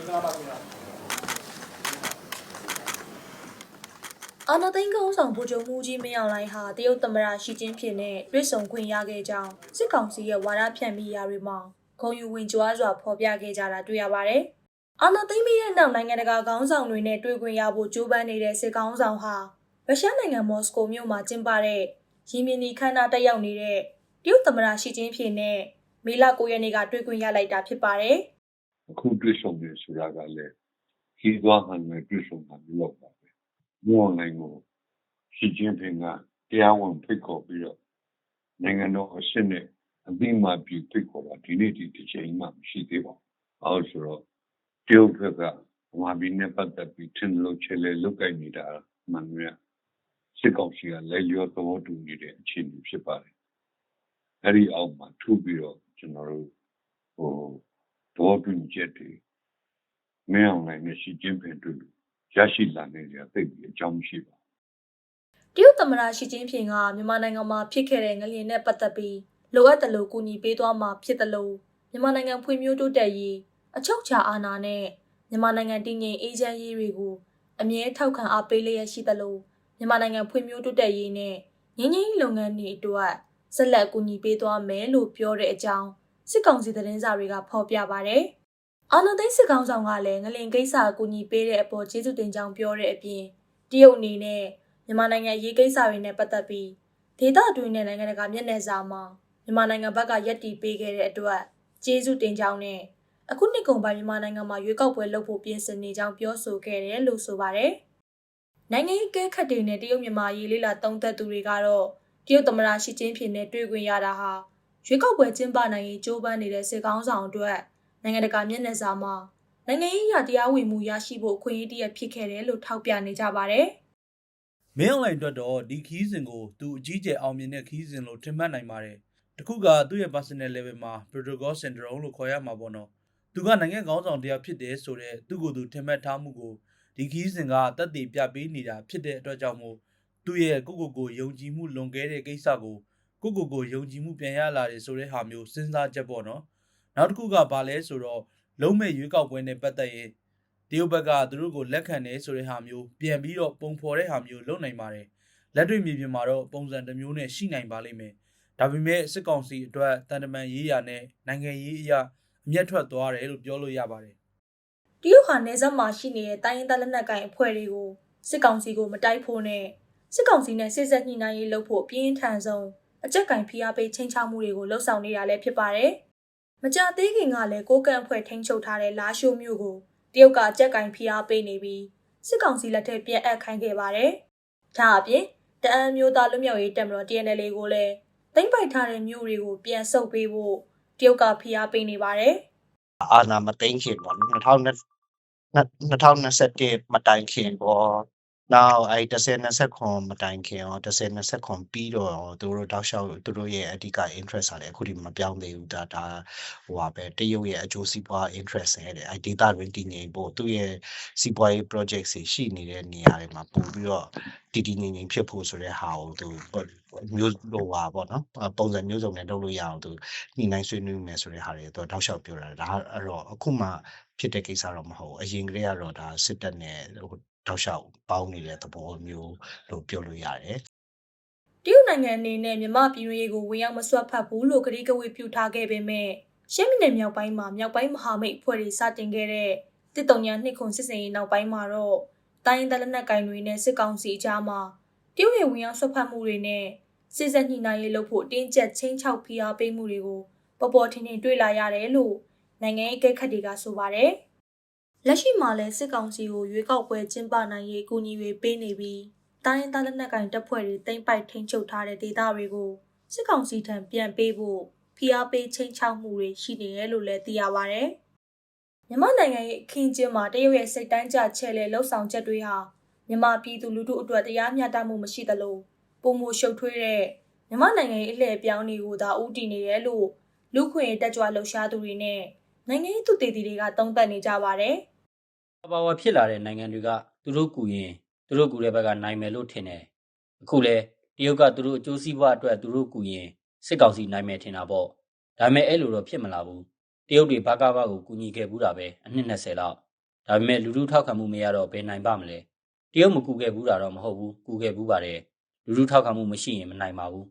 င်္ဂလာပါခင်ဗျာအာနာသိန်းကုန်းဆောင်ဗိုလ်ချုပ်မှုကြီးမင်းအောင်လှိုင်ဟာတရုတ်သမ္မတရှီကျင်းဖြစ်နဲ့တွေ့ဆုံခွင့်ရခဲ့ကြောင်းစစ်ကောင်စီရဲ့ဝါဒဖြန့်မိရာတွေမှာဂုံယူဝင်ကြွားစွာဖော်ပြခဲ့ကြတာတွေ့ရပါတယ်။အာနာသိန်းပြီးတဲ့နောက်နိုင်ငံတကာခေါင်းဆောင်တွေနဲ့တွေ့ခွင့်ရဖို့ကြိုးပမ်းနေတဲ့စစ်ကောင်ဆောင်ဟာရုရှားနိုင်ငံမော်စကိုမြို့မှာကျင်းပတဲ့ရင်းမြစ်နီခမ်းနားတက်ရောက်နေတဲ့တရုတ်သမ္မတရှီကျင်းဖြစ်နဲ့မေလ9ရက်နေ့ကတွေ့ခွင့်ရလိုက်တာဖြစ်ပါတယ်။ အခုတွေ့ဆုံနေဆိုတာကလည်းခီးသွားဟန်နဲ့တွေ့ဆုံတာမျိုးပါပဲမြို့နိုင်ကိုရှီကျင်းဖင်ကတရားဝင်ဖိတ်ခေါ်ပြီးတော့နိုင်ငံတော်အစစ်နဲ့အပြီးမှပြုဖိတ်ခေါ်တာဒီနေ့ဒီတစ်ချိန်မှမရှိသေးပါဘူး။အဲဆိုတော့တရုတ်ဘက်ကဗမာပြည်နဲ့ပတ်သက်ပြီးထင်လို့ချေလေလုတ်ကိုက်နေတာမှန်မြတ်စစ်ကောင်စီကလည်းရောသဘောတူနေတဲ့အခြေအနေဖြစ်ပါတယ်။အဲဒီအောက်မှာထူပြီးတော့ကျွန်တော်တို့ဟို တော့တွင်ချက်တွေမင်းအောင်နိုင်နဲ့ရှီကျင်းပင်တို့ရရှိလာနေကြသိပြီးအကြောင်းမရှိပါဘူးတရုတ်သမ္မတရှီကျင်းဖျင်ကမြန်မာနိုင်ငံမှာဖြစ်ခဲ့တဲ့ငလျင်နဲ့ပတ်သက်ပြီးလိုအပ်တယ်လို့ကူညီပေးသွားမှာဖြစ်တယ်လို့မြန်မာနိုင်ငံဖွံ့ဖြိုးတိုးတက်ရေးအချုပ်ချာအာဏာနဲ့မြန်မာနိုင်ငံတည်ငြိမ်အေးချမ်းရေးတွေကိုအမြဲထောက်ခံအားပေးလျက်ရှိတယ်လို့မြန်မာနိုင်ငံဖွံ့ဖြိုးတိုးတက်ရေးနဲ့ငြိမ်းချမ်းရေးလုပ်ငန်းတွေအတွက်ဆက်လက်ကူညီပေးသွားမယ်လို့ပြောတဲ့အကြောင်း စစ်ကောင်စီသတင်းစာတွေကဖော်ပြပါတယ်။အာဏာသိမ်းစစ်ကောင်ဆောင်ကလည်းငလင်ကိစ္စအကူအညီပေးတဲ့အပေါ်ကျေးဇူးတင်ကြောင်းပြောတဲ့အပြင်တရုတ်အနေနဲ့မြန်မာနိုင်ငံရေးကိစ္စတွေနဲ့ပတ်သက်ပြီးဒေသတွင်းနဲ့နိုင်ငံတကာမျက်နှာစာမှာမြန်မာနိုင်ငံဘက်ကယက်တီပေးခဲ့တဲ့အတွက်ကျေးဇူးတင်ကြောင်းနဲ့အခုနှစ်ကုန်ပိုင်းမြန်မာနိုင်ငံမှာရွေးကောက်ပွဲလုပ်ဖို့ပြင်ဆင်နေကြောင်းပြောဆိုခဲ့တယ်လို့ဆိုပါတယ်။နိုင်ငံရေးကဲခတ်တွေနဲ့တရုတ်မြန်မာရေးလေးလာတုံးသက်သူတွေကတော့တရုတ်သမ္မတရှီကျင်းဖျင်နဲ့တွေ့ခွင့်ရတာဟာ ရွေးကောက်ပွဲကျင်းပနိုင်ရေးကြိုးပမ်းနေတဲ့စစ်ကောင်းဆောင်အတွက်နိုင်ငံတကာမျက်နှာစာမှာနိုင်ငံရေးအရာတရားဝင်မှုရရှိဖို့အခွင့်အရေးတရဖြစ်ခဲ့တယ်လို့ထောက်ပြနေကြပါတယ်။မင်းအောင်လှိုင်အတွက်တော့ဒီခီးစဉ်ကိုသူအကြီးကျယ်အောင်မြင်တဲ့ခီးစဉ်လို့ထင်မှတ်နိုင်ပါတယ်။တခုကသူ့ရဲ့ personal level မှာ protocol syndrome လို့ခေါ်ရမှာပေါ့နော်။သူကနိုင်ငံခေါင်းဆောင်တရားဖြစ်တယ်ဆိုတော့သူ့ကိုယ်သူထင်မှတ်ထားမှုကိုဒီခီးစဉ်ကတက်တည်ပြပေးနေတာဖြစ်တဲ့အတွက်ကြောင့်မို့သူ့ရဲ့ကိုကိုကိုယုံကြည်မှုလွန်ကဲတဲ့ကိစ္စကို ကိုကိုကိုယုံကြည်မှုပြန်ရလာတယ်ဆိုတဲ့ဟာမျိုးစဉ်းစားချက်ပေါ့နော်။နောက်တစ်ခုကဘာလဲဆိုတော့လုံးမဲ့ရွေးကောက်ပွဲနဲ့ပတ်သက်ရင်တရုတ်ဘက်ကသူတို့ကိုလက်ခံတယ်ဆိုတဲ့ဟာမျိုးပြန်ပြီးတော့ပုံဖော်တဲ့ဟာမျိုးလုပ်နိုင်ပါတယ်လက်တွေ့မြေပြင်မှာတော့ပုံစံတစ်မျိုးနဲ့ရှိနိုင်ပါလိမ့်မယ်ဒါပေမဲ့စစ်ကောင်စီအတွက်တန်တမန်ရေးရာနဲ့နိုင်ငံရေးအရာအမျက်ထွက်သွားတယ်လို့ပြောလို့ရပါတယ်တရုတ်ဟာနေဆက်မှာရှိနေတဲ့တိုင်းရင်းသားလက်နက်ကိုင်အဖွဲ့တွေကိုစစ်ကောင်စီကိုမတိုက်ဖို့နဲ့စစ်ကောင်စီနဲ့စစ်ဆက်ညှိနှိုင်းရေးလုပ်ဖို့ပြင်းထန်ဆုံး အကြက်ကင်ဖိအားပေးချိန်ချမှုတွေကိုလှုံ့ဆော်နေတာလည်းဖြစ်ပါတယ်။မကြသေးခင်ကလည်းကိုကန့်အဖွဲ့ထိန်းချုပ်ထားတဲ့လာရှိုးမျိုးကိုတရုတ်ကအကြက်ကင်ဖိအားပေးနေပြီးစစ်ကောင်စီလက်ထက်ပြန်အပ်ခိုင်းခဲ့ပါတယ်။ဒါအပြင်တအန်းမျိုးသားလူမျိုးရေးတက်မတော် TNL ကိုလည်းသိမ့်ပိုက်ထားတဲ့မျိုးတွေကိုပြန်ဆုတ်ပေးဖို့တရုတ်ကဖိအားပေးနေပါတယ်။အာနာမသိန်းခင်ပေါ့2021မတိုင်ခင်ပေါ့ နောက်အဲ1029မတိုင်ခင်ရော1029ပြီးတော့သူတို့တောက်လျှောက်သူတို့ရဲ့အဓိက interest ဟာလည်းအခုဒီမပြောင်းသေးဘူးဒါဒါဟိုပါပဲတရုတ်ရဲ့အကျိုးစီးပွား interest နဲ့တဲ့အဲ data တွင်တည်ငြိမ်ဖို့သူ့ရဲ့စီးပွားရေး project တွေရှိနေတဲ့နေရာတွေမှာပို့ပြီးတော့တည်တည်ငြိမ်ငြိမ်ဖြစ်ဖို့ဆိုတဲ့ဟာကိုသူမျိုးဟိုပါပေါ့နော်ပုံစံမျိုးစုံနဲ့လုပ်လို့ရအောင်သူညှိနှိုင်းဆွေးနွေးမယ်ဆိုတဲ့ဟာတွေသူတောက်လျှောက်ပြောတာဒါအဲ့တော့အခုမှဖြစ်တဲ့ကိစ္စတော့မဟုတ်ဘူးအရင်ကတည်းကတော့ဒါစစ်တပ်နဲ့ဟို တောက်လျှောက်ပေါင်းနေတဲ့သဘောမျိုးလို့ပြောလို့ရတယ်တရုတ်နိုင်ငံအနေနဲ့မြမပြည်တွင်းရေးကိုဝင်ရောက်မဆွတ်ဖက်ဘူးလို့ကတိကဝတ်ပြုထားခဲ့ပေမဲ့ရှမ်းပြည်နယ်မြောက်ပိုင်းမှာမြောက်ပိုင်းမဟာမိတ်အဖွဲ့တွေစတင်ခဲ့တဲ့တစ်တုံညာနှစ်ခွန်စစ်စင်ရေးနောက်ပိုင်းမှာတော့တိုင်းဒေသလက်နက်ကိုင်တွေနဲ့စစ်ကောင်စီအကြားမှာတရုတ်ရဲ့ဝင်ရောက်ဆွတ်ဖက်မှုတွေနဲ့စစ်ဆက်ညှိနှိုင်းရေးလုပ်ဖို့တင်းကျပ်ချင်းချောက်ဖိအားပေးမှုတွေကိုပေါ်ပေါ်ထင်ထင်တွေ့လာရတယ်လို့နိုင်ငံရေးအကဲခတ်တွေကဆိုပါတယ်။ လက်ရှိမှာလည်းစစ်ကောင်စီကိုရွေးကောက်ပွဲကျင်းပနိုင်ရေးအကူအညီတွေပေးနေပြီးတိုင်းရင်းသားလက်နက်ကိုင်တပ်ဖွဲ့တွေတိမ့်ပိုက်ထိန်းချုပ်ထားတဲ့ဒေသတွေကိုစစ်ကောင်စီထံပြန်ပေးဖို့ဖိအားပေးချိန်ချောက်မှုတွေရှိနေတယ်လို့လည်းသိရပါဗျ။မြန်မာနိုင်ငံရဲ့အခင်းကျင်းမှာတရုတ်ရဲ့စိတ်တန်းကြချဲ့လေလှုပ်ဆောင်ချက်တွေဟာမြန်မာပြည်သူလူထုအတွက်တရားမျှတမှုမရှိသလိုပုံမှုရှုပ်ထွေးတဲ့မြန်မာနိုင်ငံရဲ့အလှည့်ပြောင်းတွေကိုသာဥတီနေတယ်လို့လူခွင့်တက်ကြွလှုပ်ရှားသူတွေနဲ့နိုင်ငံရေးသူတည်တည်တွေကသုံးသပ်နေကြပါတယ်။ ပါဝါဖြစ်လာတဲ့နိုင်ငံတွေကသူတို့ကူရင်သူတို့ကူတဲ့ဘက်ကနိုင်မယ်လို့ထင်တယ်အခုလဲတရုတ်ကသူတို့အကျိုးစီးပွားအတွက်သူတို့ကူရင်စစ်ကောင်စီနိုင်မယ်ထင်တာပေါ့ဒါပေမဲ့အဲ့လိုတော့ဖြစ်မလာဘူးတရုတ်တွေဘာကဘာကိုကူညီခဲ့ဘူးတာပဲအနှစ်20လောက်ဒါပေမဲ့လူလူထောက်ခံမှုမရတော့ဘယ်နိုင်ပါမလဲတရုတ်မကူခဲ့ဘူးတာတော့မဟုတ်ဘူးကူခဲ့ဘူးပါတယ်လူလူထောက်ခံမှုမရှိရင်မနိုင်ပါဘူး